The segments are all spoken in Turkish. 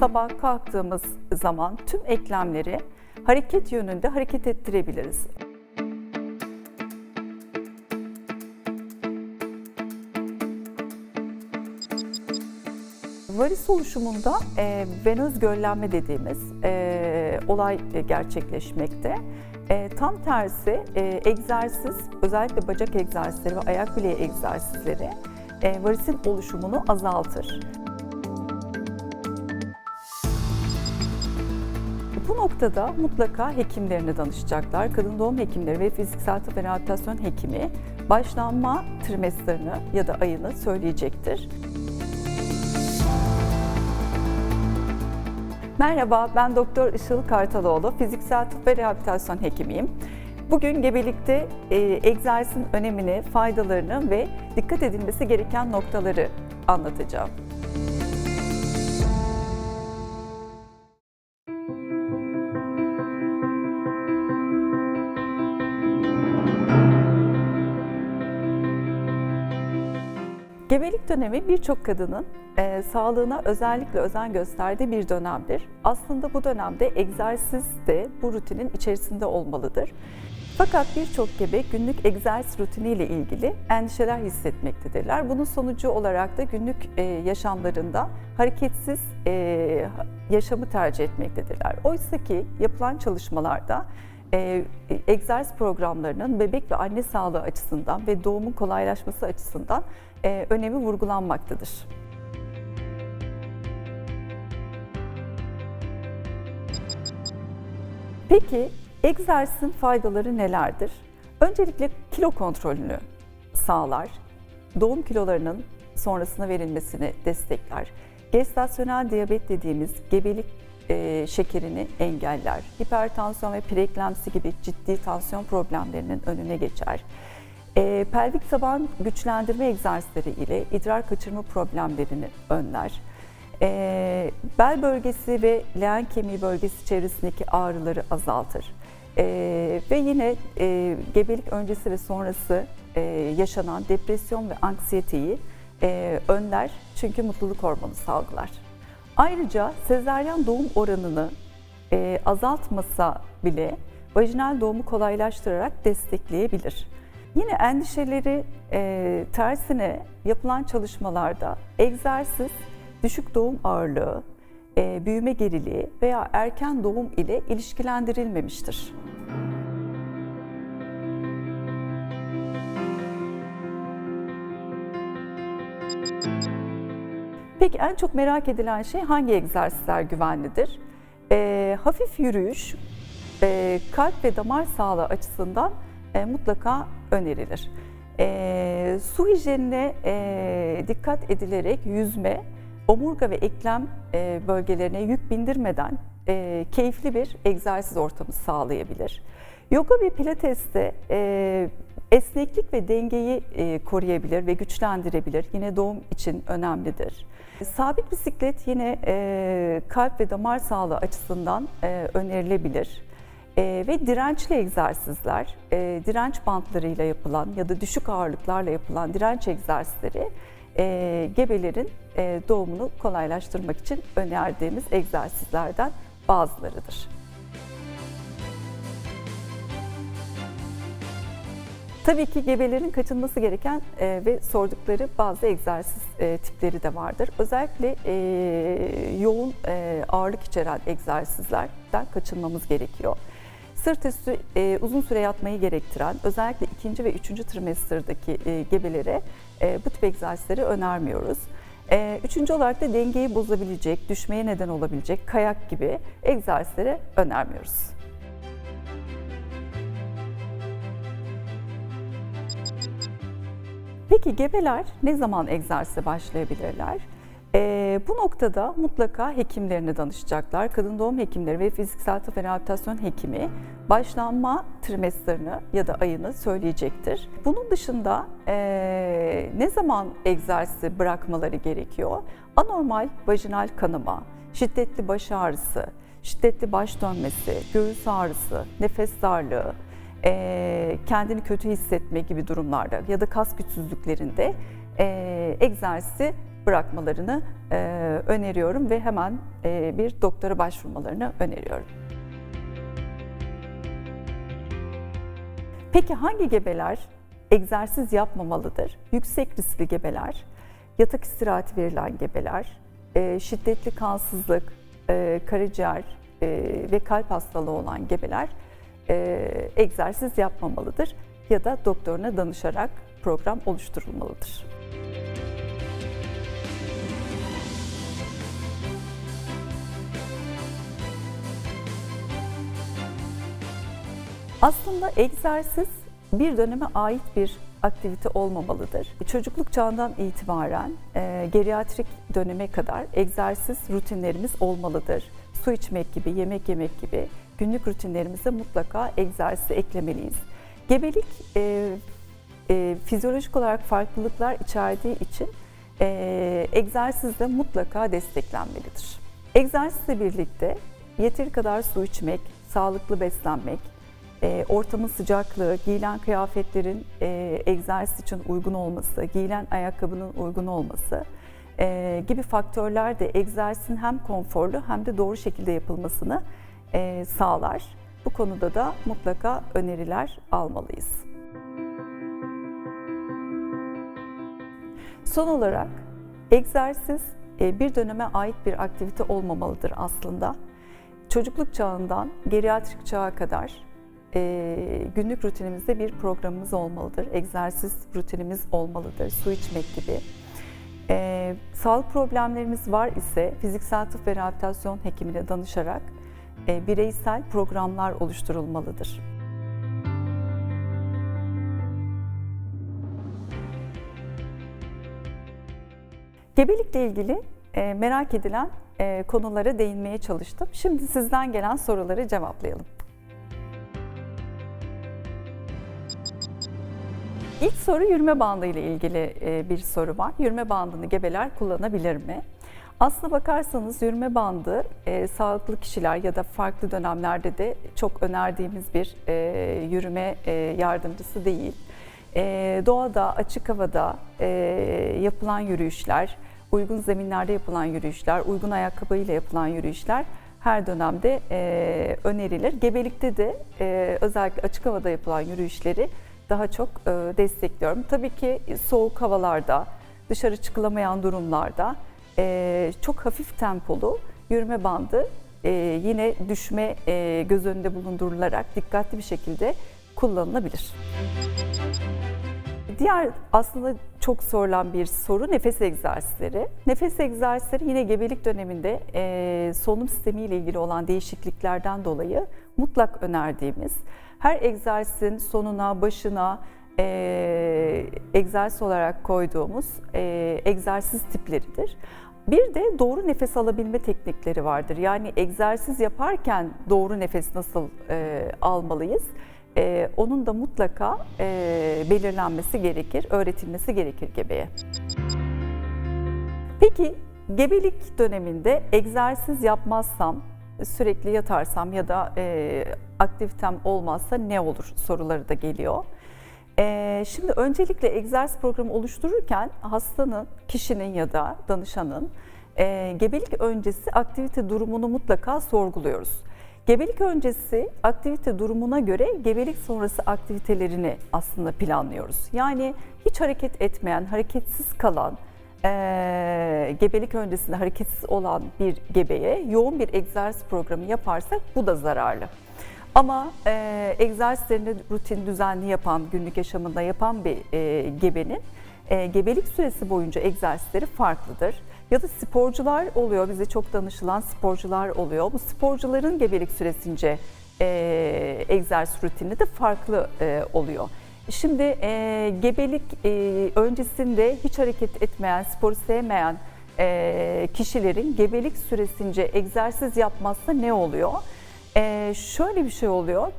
Sabah kalktığımız zaman tüm eklemleri hareket yönünde hareket ettirebiliriz. Varis oluşumunda e, venöz göllenme dediğimiz e, olay gerçekleşmekte. E, tam tersi e, egzersiz, özellikle bacak egzersizleri ve ayak bileği egzersizleri e, varisin oluşumunu azaltır. Noktada mutlaka hekimlerine danışacaklar. Kadın doğum hekimleri ve fiziksel tıp ve rehabilitasyon hekimi başlanma trimestrini ya da ayını söyleyecektir. Merhaba, ben Doktor Işıl Kartaloğlu, fiziksel tıp ve rehabilitasyon hekimiyim. Bugün gebelikte e, egzersizin önemini, faydalarını ve dikkat edilmesi gereken noktaları anlatacağım. Gebelik dönemi birçok kadının e, sağlığına özellikle özen gösterdiği bir dönemdir. Aslında bu dönemde egzersiz de bu rutinin içerisinde olmalıdır. Fakat birçok gebe günlük egzersiz rutiniyle ilgili endişeler hissetmektedirler. Bunun sonucu olarak da günlük e, yaşamlarında hareketsiz e, yaşamı tercih etmektedirler. Oysa ki yapılan çalışmalarda e, egzersiz programlarının bebek ve anne sağlığı açısından ve doğumun kolaylaşması açısından e, önemi vurgulanmaktadır. Peki egzersizin faydaları nelerdir? Öncelikle kilo kontrolünü sağlar. Doğum kilolarının sonrasına verilmesini destekler. Gestasyonel diyabet dediğimiz gebelik e, şekerini engeller. Hipertansiyon ve preeklemsi gibi ciddi tansiyon problemlerinin önüne geçer. E, pelvik taban güçlendirme egzersizleri ile idrar kaçırma problemlerini önler. E, bel bölgesi ve leğen kemiği bölgesi çevresindeki ağrıları azaltır. E, ve yine e, gebelik öncesi ve sonrası e, yaşanan depresyon ve anksiyeteyi e, önler çünkü mutluluk hormonu salgılar. Ayrıca sezaryen doğum oranını e, azaltmasa bile vajinal doğumu kolaylaştırarak destekleyebilir. Yine endişeleri e, tersine yapılan çalışmalarda egzersiz, düşük doğum ağırlığı, e, büyüme geriliği veya erken doğum ile ilişkilendirilmemiştir. Peki en çok merak edilen şey hangi egzersizler güvenlidir? E, hafif yürüyüş, e, kalp ve damar sağlığı açısından e, mutlaka önerilir. E, su hijyenine e, dikkat edilerek yüzme, omurga ve eklem e, bölgelerine yük bindirmeden e, keyifli bir egzersiz ortamı sağlayabilir. Yoga ve pilateste e, esneklik ve dengeyi e, koruyabilir ve güçlendirebilir. Yine doğum için önemlidir. Sabit bisiklet yine e, kalp ve damar sağlığı açısından e, önerilebilir. E, ve dirençli egzersizler, e, direnç bantlarıyla yapılan ya da düşük ağırlıklarla yapılan direnç egzersizleri e, gebelerin e, doğumunu kolaylaştırmak için önerdiğimiz egzersizlerden bazılarıdır. Tabii ki gebelerin kaçınması gereken e, ve sordukları bazı egzersiz e, tipleri de vardır. Özellikle e, yoğun e, ağırlık içeren egzersizlerden kaçınmamız gerekiyor. Sırt üstü e, uzun süre yatmayı gerektiren, özellikle ikinci ve üçüncü trimesterdaki e, gebelere e, bu tip egzersizleri önermiyoruz. E, üçüncü olarak da dengeyi bozabilecek, düşmeye neden olabilecek kayak gibi egzersizleri önermiyoruz. Peki gebeler ne zaman egzersize başlayabilirler? Ee, bu noktada mutlaka hekimlerine danışacaklar. Kadın doğum hekimleri ve fiziksel tıp ve rehabilitasyon hekimi başlanma trimestrini ya da ayını söyleyecektir. Bunun dışında e, ne zaman egzersizi bırakmaları gerekiyor? Anormal vajinal kanama, şiddetli baş ağrısı, şiddetli baş dönmesi, göğüs ağrısı, nefes darlığı, e, kendini kötü hissetme gibi durumlarda ya da kas güçsüzlüklerinde e, egzersizi bırakmalarını e, öneriyorum ve hemen e, bir doktora başvurmalarını öneriyorum. Peki hangi gebeler egzersiz yapmamalıdır? Yüksek riskli gebeler, yatak istirahati verilen gebeler, e, şiddetli kansızlık, e, karaciğer e, ve kalp hastalığı olan gebeler e, egzersiz yapmamalıdır ya da doktoruna danışarak program oluşturulmalıdır. Aslında egzersiz bir döneme ait bir aktivite olmamalıdır. Çocukluk çağından itibaren e, geriatrik döneme kadar egzersiz rutinlerimiz olmalıdır. Su içmek gibi, yemek yemek gibi günlük rutinlerimize mutlaka egzersiz eklemeliyiz. Gebelik e, e, fizyolojik olarak farklılıklar içerdiği için e, egzersiz de mutlaka desteklenmelidir. Egzersizle birlikte yeteri kadar su içmek, sağlıklı beslenmek, e, ortamın sıcaklığı, giyilen kıyafetlerin e, egzersiz için uygun olması, giyilen ayakkabının uygun olması e, gibi faktörler de egzersizin hem konforlu hem de doğru şekilde yapılmasını e, sağlar. Bu konuda da mutlaka öneriler almalıyız. Son olarak egzersiz e, bir döneme ait bir aktivite olmamalıdır aslında. Çocukluk çağından geriatrik çağa kadar e, günlük rutinimizde bir programımız olmalıdır. Egzersiz rutinimiz olmalıdır. Su içmek gibi. E, sağlık problemlerimiz var ise fiziksel tıp ve rehabilitasyon hekimine danışarak e, bireysel programlar oluşturulmalıdır. Gebelikle ilgili e, merak edilen e, konulara değinmeye çalıştım. Şimdi sizden gelen soruları cevaplayalım. İlk soru yürüme bandı ile ilgili e, bir soru var. Yürüme bandını gebeler kullanabilir mi? Aslına bakarsanız yürüme bandı e, sağlıklı kişiler ya da farklı dönemlerde de çok önerdiğimiz bir e, yürüme e, yardımcısı değil. E, doğada, açık havada e, yapılan yürüyüşler, uygun zeminlerde yapılan yürüyüşler, uygun ayakkabıyla yapılan yürüyüşler her dönemde e, önerilir. Gebelikte de e, özellikle açık havada yapılan yürüyüşleri daha çok e, destekliyorum. Tabii ki soğuk havalarda, dışarı çıkılamayan durumlarda e, çok hafif tempolu yürüme bandı e, yine düşme e, göz önünde bulundurularak dikkatli bir şekilde kullanılabilir. Diğer aslında çok sorulan bir soru nefes egzersizleri. Nefes egzersizleri yine gebelik döneminde e, solunum sistemi ile ilgili olan değişikliklerden dolayı mutlak önerdiğimiz her egzersizin sonuna, başına e, egzersiz olarak koyduğumuz e, egzersiz tipleridir. Bir de doğru nefes alabilme teknikleri vardır. Yani egzersiz yaparken doğru nefes nasıl e, almalıyız? E, onun da mutlaka e, belirlenmesi gerekir, öğretilmesi gerekir gebeye. Peki gebelik döneminde egzersiz yapmazsam, sürekli yatarsam ya da e, aktivitem olmazsa ne olur soruları da geliyor. E, şimdi öncelikle egzersiz programı oluştururken hastanın, kişinin ya da danışanın e, gebelik öncesi aktivite durumunu mutlaka sorguluyoruz. Gebelik öncesi aktivite durumuna göre gebelik sonrası aktivitelerini aslında planlıyoruz. Yani hiç hareket etmeyen, hareketsiz kalan, e, gebelik öncesinde hareketsiz olan bir gebeye yoğun bir egzersiz programı yaparsak bu da zararlı. Ama e, egzersizlerini rutin düzenli yapan, günlük yaşamında yapan bir e, gebenin e, gebelik süresi boyunca egzersizleri farklıdır. Ya da sporcular oluyor, bize çok danışılan sporcular oluyor. Bu sporcuların gebelik süresince e, egzersiz rutini de farklı e, oluyor. Şimdi e, gebelik e, öncesinde hiç hareket etmeyen, sporu sevmeyen e, kişilerin gebelik süresince egzersiz yapmazsa ne oluyor? E, şöyle bir şey oluyor.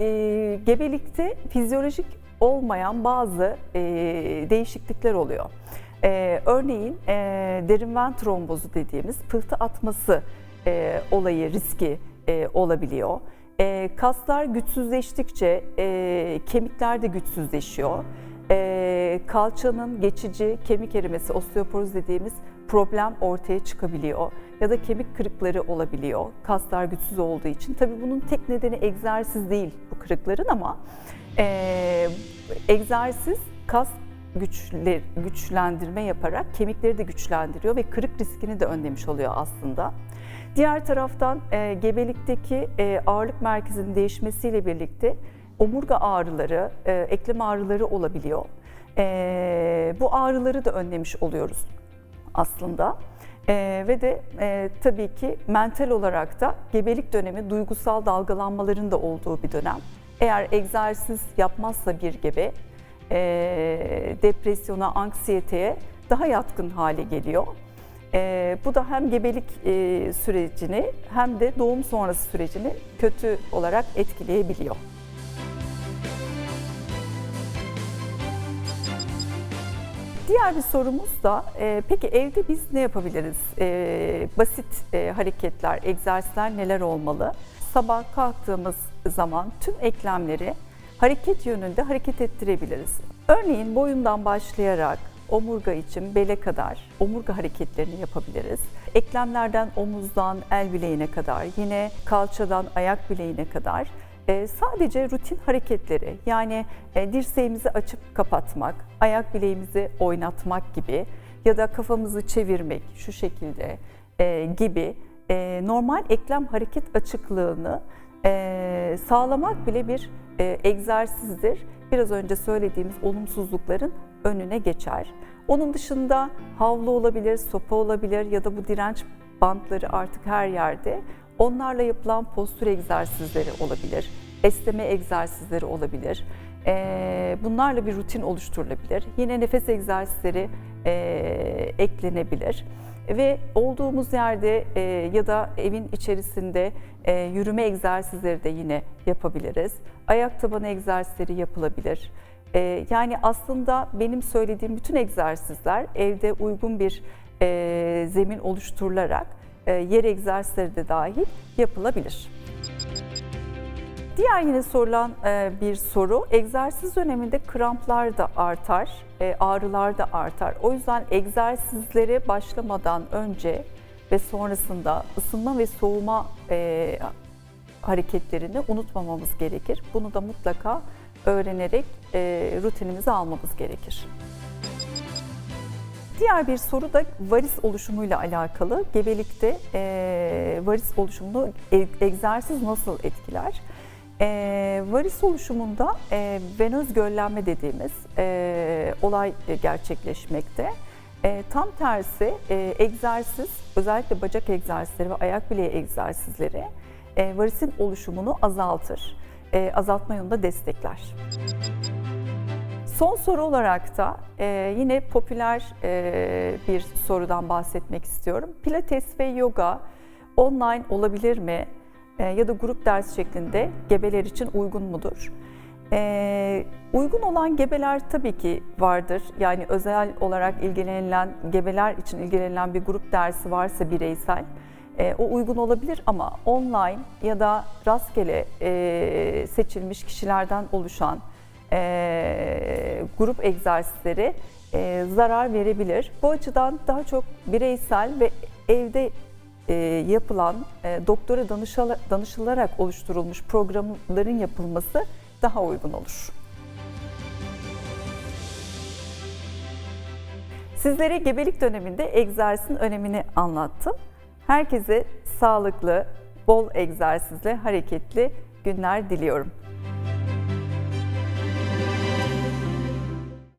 E, gebelikte fizyolojik olmayan bazı e, değişiklikler oluyor. E, örneğin e, derin ven trombozu dediğimiz pıhtı atması e, olayı riski e, olabiliyor. E, kaslar güçsüzleştikçe e, kemikler de güçsüzleşiyor. E, kalçanın geçici kemik erimesi, osteoporoz dediğimiz problem ortaya çıkabiliyor ya da kemik kırıkları olabiliyor kaslar güçsüz olduğu için. Tabii bunun tek nedeni egzersiz değil bu kırıkların ama e, egzersiz kas güçler, güçlendirme yaparak kemikleri de güçlendiriyor ve kırık riskini de önlemiş oluyor aslında. Diğer taraftan e, gebelikteki e, ağırlık merkezinin değişmesiyle birlikte omurga ağrıları, e, eklem ağrıları olabiliyor. E, bu ağrıları da önlemiş oluyoruz aslında. E, ve de e, tabii ki mental olarak da gebelik dönemi duygusal dalgalanmaların da olduğu bir dönem. Eğer egzersiz yapmazsa bir gebe e, depresyona, anksiyeteye daha yatkın hale geliyor. E, bu da hem gebelik e, sürecini hem de doğum sonrası sürecini kötü olarak etkileyebiliyor. Diğer bir sorumuz da e, peki evde biz ne yapabiliriz? E, basit e, hareketler, egzersizler neler olmalı? Sabah kalktığımız zaman tüm eklemleri hareket yönünde hareket ettirebiliriz. Örneğin boyundan başlayarak omurga için bele kadar omurga hareketlerini yapabiliriz. Eklemlerden omuzdan el bileğine kadar, yine kalçadan ayak bileğine kadar e, sadece rutin hareketleri yani e, dirseğimizi açıp kapatmak, ayak bileğimizi oynatmak gibi ya da kafamızı çevirmek şu şekilde e, gibi e, normal eklem hareket açıklığını e, sağlamak bile bir e, egzersizdir. Biraz önce söylediğimiz olumsuzlukların önüne geçer. Onun dışında havlu olabilir, sopa olabilir ya da bu direnç bantları artık her yerde. Onlarla yapılan postür egzersizleri olabilir, esneme egzersizleri olabilir. E, bunlarla bir rutin oluşturulabilir. Yine nefes egzersizleri e, eklenebilir ve olduğumuz yerde e, ya da evin içerisinde e, yürüme egzersizleri de yine yapabiliriz. Ayak tabanı egzersizleri yapılabilir. E, yani aslında benim söylediğim bütün egzersizler evde uygun bir e, zemin oluşturularak e, yer egzersizleri de dahil yapılabilir. Diğer yine sorulan e, bir soru, egzersiz döneminde kramplar da artar, e, ağrılar da artar. O yüzden egzersizlere başlamadan önce ve sonrasında ısınma ve soğuma e, hareketlerini unutmamamız gerekir. Bunu da mutlaka öğrenerek rutinimize almamız gerekir. Diğer bir soru da varis oluşumuyla alakalı. Gebelikte varis oluşumunu egzersiz nasıl etkiler? E, varis oluşumunda e, venöz göllenme dediğimiz e, olay gerçekleşmekte. E, tam tersi e, egzersiz, özellikle bacak egzersizleri ve ayak bileği egzersizleri e, varisin oluşumunu azaltır. E, azaltma yolunda destekler. Son soru olarak da e, yine popüler e, bir sorudan bahsetmek istiyorum. Pilates ve yoga online olabilir mi? E, ya da grup ders şeklinde gebeler için uygun mudur? Ee, uygun olan gebeler tabii ki vardır. Yani özel olarak ilgilenilen gebeler için ilgilenilen bir grup dersi varsa bireysel e, o uygun olabilir ama online ya da rastgele e, seçilmiş kişilerden oluşan e, grup egzersizleri e, zarar verebilir. Bu açıdan daha çok bireysel ve evde e, yapılan e, doktora danışılarak oluşturulmuş programların yapılması daha uygun olur. Sizlere gebelik döneminde egzersizin önemini anlattım. Herkese sağlıklı, bol egzersizle hareketli günler diliyorum.